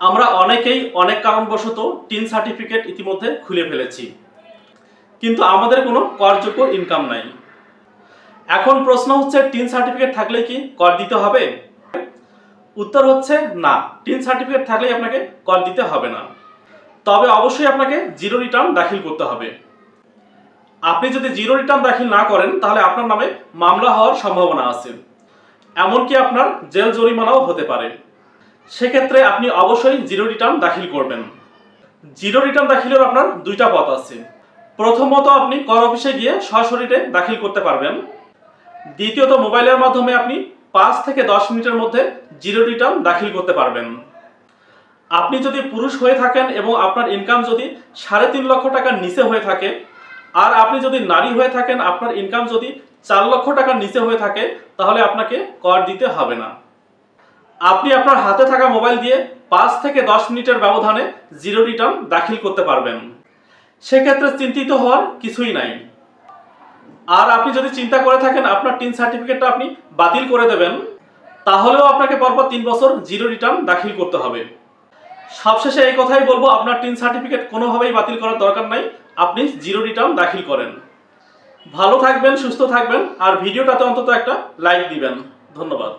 আমরা অনেকেই অনেক কারণবশত টিন সার্টিফিকেট ইতিমধ্যে খুলে ফেলেছি। কিন্তু আমাদের কোনো করযোগ্য ইনকাম নাই। এখন প্রশ্ন হচ্ছে, টিন সার্টিফিকেট থাকলে কি কর দিতে হবে? উত্তর হচ্ছে না। টিন সার্টিফিকেট থাকলেই আপনাকে কর দিতে হবে না। তবে অবশ্যই আপনাকে জিরো রিটার্ন দাখিল করতে হবে। আপনি যদি জিরো রিটার্ন দাখিল না করেন, তাহলে আপনার নামে মামলা হওয়ার সম্ভাবনা আছে। এমনকি আপনার জেল জরিমানাও হতে পারে। সেক্ষেত্রে আপনি অবশ্যই জিরো রিটার্ন দাখিল করবেন। জিরো রিটার্ন দাখিলের আপনার দুইটা পথ আছে। প্রথমত আপনি কর অফিসে গিয়ে সশরীরে দাখিল করতে পারবেন। দ্বিতীয়ত মোবাইলের মাধ্যমে আপনি পাঁচ থেকে দশ মিনিটের মধ্যে জিরো রিটার্ন দাখিল করতে পারবেন। আপনি যদি পুরুষ হয়ে থাকেন এবং আপনার ইনকাম যদি সাড়ে তিন লক্ষ টাকার নিচে হয়ে থাকে, আর আপনি যদি নারী হয়ে থাকেন, আপনার ইনকাম যদি চার লক্ষ টাকার নিচে হয়ে থাকে, তাহলে আপনাকে কর দিতে হবে না। আপনি আপনার হাতে থাকা মোবাইল দিয়ে পাঁচ থেকে দশ মিনিটের ব্যবধানে জিরো রিটার্ন দাখিল করতে পারবেন। সেক্ষেত্রে চিন্তিত হওয়ার কিছুই নাই। আর আপনি যদি চিন্তা করে থাকেন আপনার টিন সার্টিফিকেটটা আপনি বাতিল করে দেবেন, তাহলেও আপনাকে পরপর তিন বছর জিরো রিটার্ন দাখিল করতে হবে। সবশেষে এই কথাই বলব, আপনার টিন সার্টিফিকেট কোনোভাবেই বাতিল করার দরকার নাই, আপনি জিরো রিটার্ন দাখিল করেন। ভালো থাকবেন, সুস্থ থাকবেন, আর ভিডিওটাতে অন্তত একটা লাইক দিবেন। ধন্যবাদ।